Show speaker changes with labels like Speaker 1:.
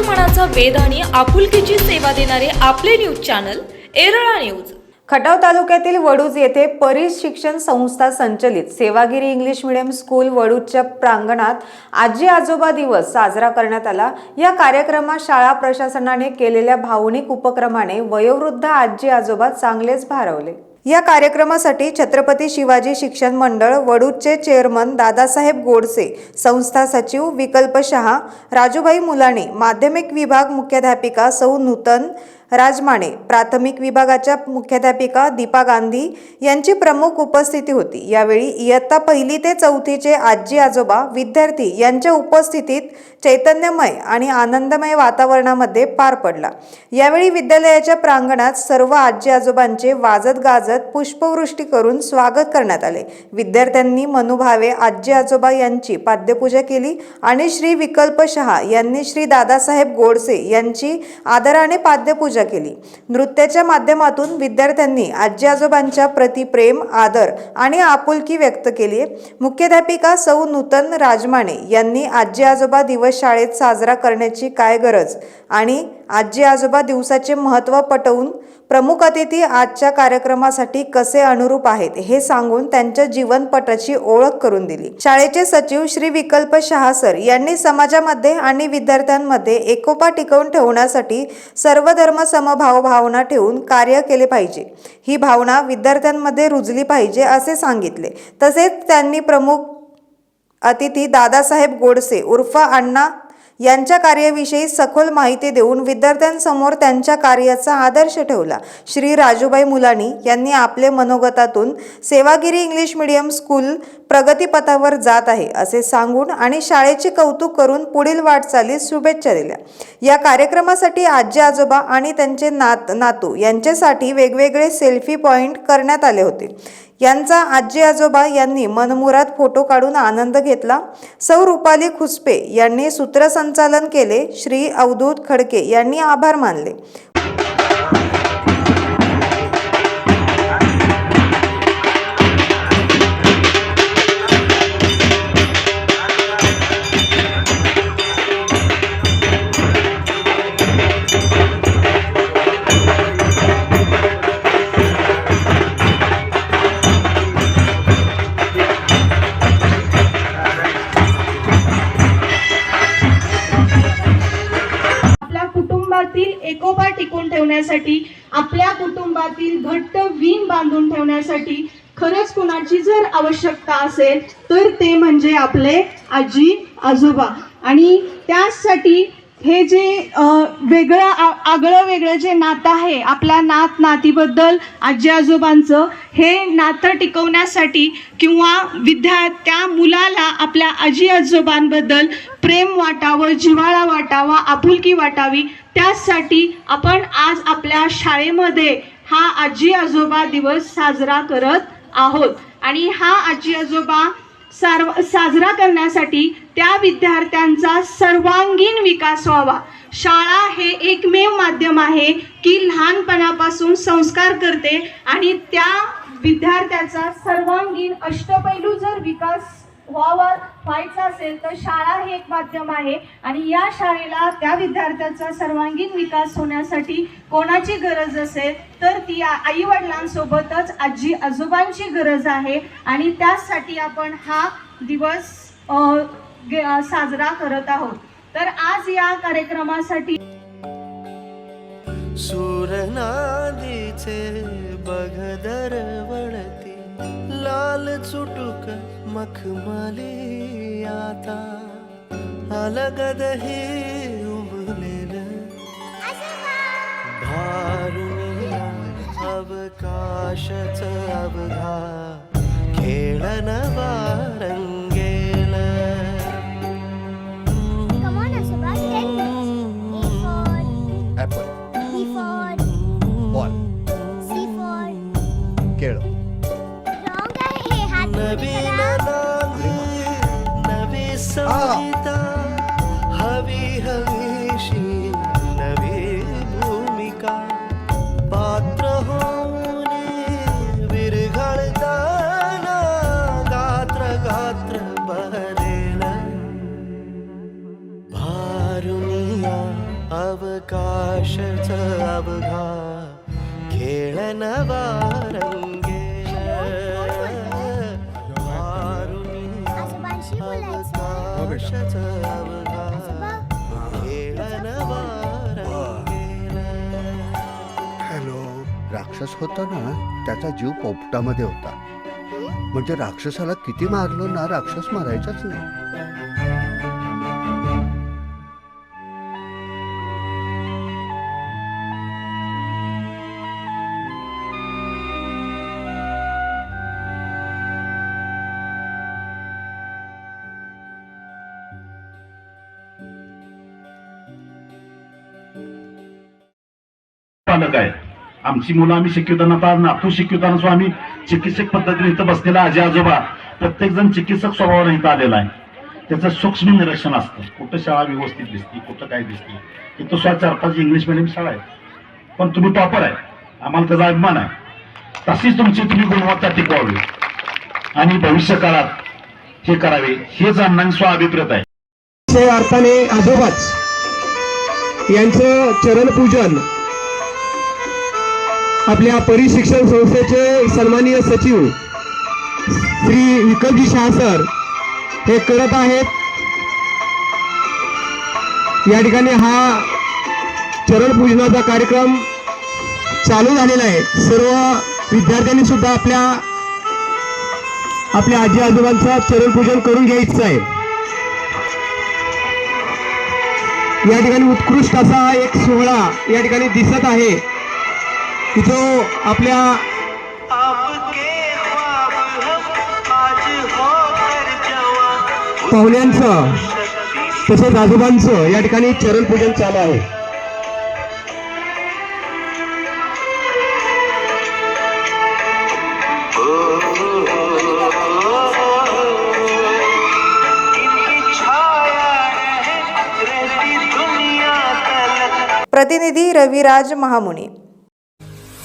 Speaker 1: मनाचा वेध आणि आपुलकीची सेवा देणारे आपले news channel Erala news.
Speaker 2: Khatav तालुक्यातील वडूज येथे परीस शिक्षण संस्था संचलित. सेवागिरी इंग्लिश मिडियम स्कूल वडूजच्या प्रांगणात आजी आजोबा दिवस साजरा करण्यात आला. या कार्यक्रमात शाळा प्रशासनाने केलेल्या भावनिक उपक्रमाने वयोवृद्ध आजी आजोबा चांगलेच भारवले. या कार्यक्रमासाठी छत्रपती शिवाजी शिक्षण मंडळ वडूजचे चेअरमन दादासाहेब गोडसे संस्था सचिव विकल्प शहा राजूभाई मुलाणे माध्यमिक विभाग मुख्याध्यापिका सौ नूतन राजमाणे प्राथमिक विभागाच्या मुख्याध्यापिका दीपा गांधी यांची प्रमुख उपस्थिती होती. यावेळी इयत्ता पहिली ते चौथीचे आजी आजोबा विद्यार्थी यांच्या उपस्थितीत चैतन्यमय आणि आनंदमय वातावरणामध्ये पार पडला. यावेळी विद्यालयाच्या प्रांगणात सर्व आजी आजोबांचे वाजत गाजत पुष्पवृष्टी करून स्वागत करण्यात आले. विद्यार्थ्यांनी मनुभावे आजी आजोबा यांची पाद्यपूजा केली आणि श्री विकल्प शहा यांनी श्री दादासाहेब गोडसे यांची आदराने पाद्यपूजा केली. नृत्याच्या माध्यमातून विद्यार्थ्यांनी आजी आजोबांच्या प्रति प्रेम आदर आणि आपुलकी व्यक्त केली मुख्याध्यापिका सौ नूतन राजमाने यांनी आजी आजोबा दिवस शाळेत साजरा करण्याची काय गरज? आणि आजी आजोबा दिवसाचे महत्त्व पटवून प्रमुख अतिथी आजच्या कार्यक्रमासाठी कसे अनुरूप आहेत हे सांगून त्यांच्या जीवनपटाची ओळख करून दिली. शाळेचे सचिव श्री विकल्प शहा सर यांनी समाजामध्ये आणि विद्यार्थ्यांमध्ये एकोपा टिकवून ठेवण्यासाठी सर्व धर्म समभाव भावना ठेवून कार्य केले पाहिजे. ही भावना विद्यार्थ्यांमध्ये रुजली पाहिजे असे सांगितले. तसेच त्यांनी प्रमुख अतिथी दादासाहेब गोडसे उर्फ अण्णा यांच्या कार्याविषयी सखोल माहिती देऊन विद्यार्थ्यांसमोर त्यांच्या कार्याचा आदर्श ठेवला. श्री राजूबाई मुलानी यांनी आपले मनोगतातून सेवागिरी इंग्लिश मीडियम स्कूल प्रगतीपथावर जात आहे असे सांगून आणि शाळेचे कौतुक करून पुढील वाटचालीस शुभेच्छा दिल्या. या कार्यक्रमासाठी आजी आजोबा आणि त्यांचे नात नातू यांच्यासाठी वेगवेगळे सेल्फी पॉइंट करण्यात आले होते. यांचा आजी आजोबा यांनी मनमुराद फोटो काढून आनंद घेतला. सौ रुपाली खुसपे यांनी सूत्रसंचालन केले. श्री अवधूत खडके यांनी आभार मानले.
Speaker 3: कुटुंबातील एकोपा टिकून ठेवण्यासाठी आपल्या कुटुंबातील घट्ट वीण बांधून ठेवण्यासाठी खरंच कुणाची जर आवश्यकता असेल तर ते म्हणजे आपले आजी आजोबा. आणि त्यासाठी हे जे वेगळं आ- आगळं वेगळं जे नातं आहे आपल्या नात नातीबद्दल आजी आजोबांचं हे नातं टिकवण्यासाठी किंवा विद्या त्या मुलाला आपल्या आजी आजोबांबद्दल प्रेम वाटावं जिव्हाळा वाटावा आपुलकी वाटावी त्यासाठी आपण आज आपल्या शाळेमध्ये हा आजी आजोबा दिवस साजरा करत आहोत. आणि हा आजी आजोबा सार्व साजरा करण्यासाठी त्या विद्यार्थ्यांचा सर्वांगीण विकास व्हावा. शाळा हे एकमेव माध्यम आहे की लहानपणापासून संस्कार करते आणि त्या विद्यार्थ्याचा सर्वांगीण अष्टपैलू जर विकास व्हावा व्हायचा असेल तर शाळा हे एक माध्यम आहे. आणि या शाळेला त्या विद्यार्थ्याचा सर्वांगीण विकास होण्यासाठी कोणाची गरज असेल तर ती आई वडिलांसोबतच आजी आजोबांची गरज आहे. आणि त्यासाठी आपण हा दिवस साजरा करत आहोत. तर आज या कार्यक्रमासाठी
Speaker 4: सूरनादीचे बघ दरवळती लाल चुटुक मखमली आता अलगद हे उमलेल भारुनिया अवकाशच अवघा खेळन वारंग खेळ नवा रंगेल
Speaker 5: हॅलो राक्षस होता ना त्याचा जीव पोपटामध्ये होता. म्हणजे राक्षसाला किती मारलं ना राक्षस मारायचाच नाही.
Speaker 6: पालक आहे. आमची मुलं आम्ही शिकवताना फार नातू शिकवताना सुद्धा आम्ही चिकित्सक पद्धतीने इथं बसलेला आजी आजोबा प्रत्येक जण चिकित्सक स्वभावाने इथं आलेला आहे. त्याचं सूक्ष्म निरीक्षण असतं. कुठं शाळा व्यवस्थित दिसते कुठं काय दिसते. इथं सुद्धा चार पाच इंग्लिश मिडियम शाळा आहे पण तुम्ही टॉपर आहे. आम्हाला त्याचा अभिमान आहे. तशीच तुमची तुम्ही गुणवत्ता टिकवावी. आणि भविष्य काळात हे करावे. हेच अण्णांनी स्वाभिप्रेत आहे.
Speaker 7: अर्थाने आजोबाच यांचं चरणपूजन आपल्या परिशिक्षण संस्थेचे सन्माननीय सचिव श्री विकलजी शाह सर हे करत आहेत. या ठिकाणी हा चरणपूजनाचा कार्यक्रम चालू झालेला आहे. सर्व विद्यार्थ्यांनी सुद्धा आपल्या आपल्या आजी आजोबांचं चरणपूजन करून घ्यायचं आहे. या ठिकाणी उत्कृष्ट असा एक सोहळा या ठिकाणी दिसत आहे. की जो आपल्या
Speaker 4: आपके ख्वाब हम आज होकर जवां।
Speaker 7: पाहुण्यांचं तसेच आजोबांचं या ठिकाणी चरणपूजन चालू आहे.
Speaker 2: प्रतिनिधी रविराज महामुनी।